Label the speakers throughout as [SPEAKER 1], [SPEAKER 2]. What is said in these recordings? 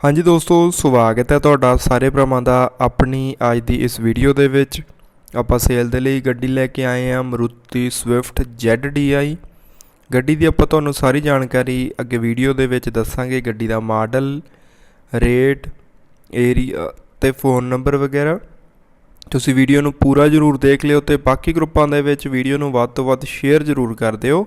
[SPEAKER 1] ਹਾਂਜੀ ਦੋਸਤੋ, ਸਵਾਗਤ ਹੈ ਤੁਹਾਡਾ ਸਾਰੇ ਭਰਾਵਾਂ ਦਾ ਆਪਣੀ ਅੱਜ ਦੀ ਇਸ ਵੀਡੀਓ ਦੇ ਵਿੱਚ। ਆਪਾਂ ਸੇਲ ਦੇ ਲਈ ਗੱਡੀ ਲੈ ਕੇ ਆਏ ਹਾਂ ਮਰੂਤੀ ਸਵਿਫਟ ZDI ਗੱਡੀ ਦੀ ਆਪਾਂ ਤੁਹਾਨੂੰ ਸਾਰੀ ਜਾਣਕਾਰੀ ਅੱਗੇ ਵੀਡੀਓ ਦੇ ਵਿੱਚ ਦੱਸਾਂਗੇ, ਗੱਡੀ ਦਾ ਮਾਡਲ ਰੇਟ ਏਰੀਆ ਤੇ ਫੋਨ ਨੰਬਰ ਵਗੈਰਾ। ਤੁਸੀਂ ਵੀਡੀਓ ਨੂੰ ਪੂਰਾ ਜ਼ਰੂਰ ਦੇਖ ਲਿਓ ਤੇ ਬਾਕੀ ਗਰੁੱਪਾਂ ਦੇ ਵਿੱਚ ਵੀਡੀਓ ਨੂੰ ਵੱਧ ਤੋਂ ਵੱਧ ਸ਼ੇਅਰ ਜ਼ਰੂਰ ਕਰ ਦਿਓ।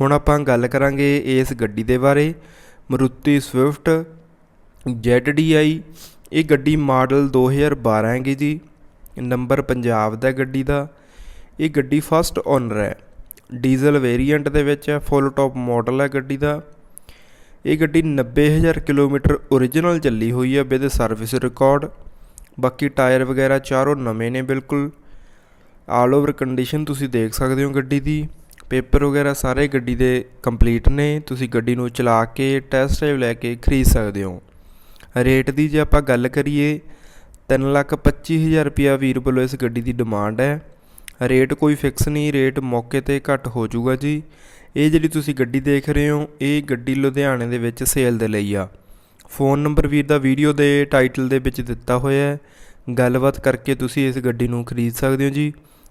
[SPEAKER 1] ਹੁਣ ਆਪਾਂ ਗੱਲ ਕਰਾਂਗੇ ਇਸ ਗੱਡੀ ਦੇ ਬਾਰੇ। ਮਰੂਤੀ ਸਵਿਫਟ ZDI ਇਹ ਗੱਡੀ ਮਾਡਲ 2012 ਹੈਗੀ ਜੀ। ਨੰਬਰ ਪੰਜਾਬ ਦਾ ਗੱਡੀ ਦਾ। ਇਹ ਗੱਡੀ ਫਸਟ ਓਨਰ ਹੈ। ਡੀਜ਼ਲ ਵੇਰੀਐਂਟ ਦੇ ਵਿੱਚ ਹੈ, ਫੁੱਲ ਟੌਪ ਮਾਡਲ ਹੈ ਗੱਡੀ ਦਾ। ਇਹ ਗੱਡੀ 90000 ਕਿਲੋਮੀਟਰ ਓਰੀਜਨਲ ਚੱਲੀ ਹੋਈ ਹੈ ਵਿਦ ਸਰਵਿਸ ਰਿਕਾਰਡ ਬਾਕੀ ਟਾਇਰ ਵਗੈਰਾ ਚਾਰੋਂ ਨਵੇਂ ਨੇ ਬਿਲਕੁਲ। ਆਲ ਓਵਰ ਕੰਡੀਸ਼ਨ ਤੁਸੀਂ ਦੇਖ ਸਕਦੇ ਹੋ ਗੱਡੀ ਦੀ। ਪੇਪਰ ਵਗੈਰਾ ਸਾਰੇ ਗੱਡੀ ਦੇ ਕੰਪਲੀਟ ਨੇ, ਤੁਸੀਂ ਗੱਡੀ ਨੂੰ ਚਲਾ ਕੇ ਟੈਸਟ ਡਰਾਈਵ ਲੈ ਕੇ ਖਰੀਦ ਸਕਦੇ ਹੋ। ਰੇਟ ਦੀ ਜੇ ਆਪਾਂ ਗੱਲ ਕਰੀਏ, ਤਿੰਨ ਲੱਖ ਪੱਚੀ ਹਜ਼ਾਰ ਰੁਪਿਆ ਵੀਰ ਵੱਲੋਂ ਇਸ ਗੱਡੀ ਦੀ ਡਿਮਾਂਡ ਹੈ। ਰੇਟ ਕੋਈ ਫਿਕਸ ਨਹੀਂ, ਰੇਟ ਮੌਕੇ ਤੇ ਘੱਟ ਹੋ ਜਾਊਗਾ ਜੀ। ਇਹ ਜਿਹੜੀ ਤੁਸੀਂ ਗੱਡੀ ਦੇਖ ਰਹੇ ਹੋ, ਇਹ ਗੱਡੀ ਲੁਧਿਆਣੇ ਦੇ ਵਿੱਚ ਸੇਲ ਦੇ ਲਈ ਆ। ਫੋਨ ਨੰਬਰ ਵੀਰ ਦਾ ਵੀਡੀਓ ਦੇ ਟਾਈਟਲ ਦੇ ਵਿੱਚ ਦਿੱਤਾ ਹੋਇਆ ਹੈ। ਗੱਲਬਾਤ ਕਰਕੇ ਤੁਸੀਂ ਇਸ ਗੱਡੀ ਨੂੰ ਖਰੀਦ ਸਕਦੇ ਹੋ ਜੀ।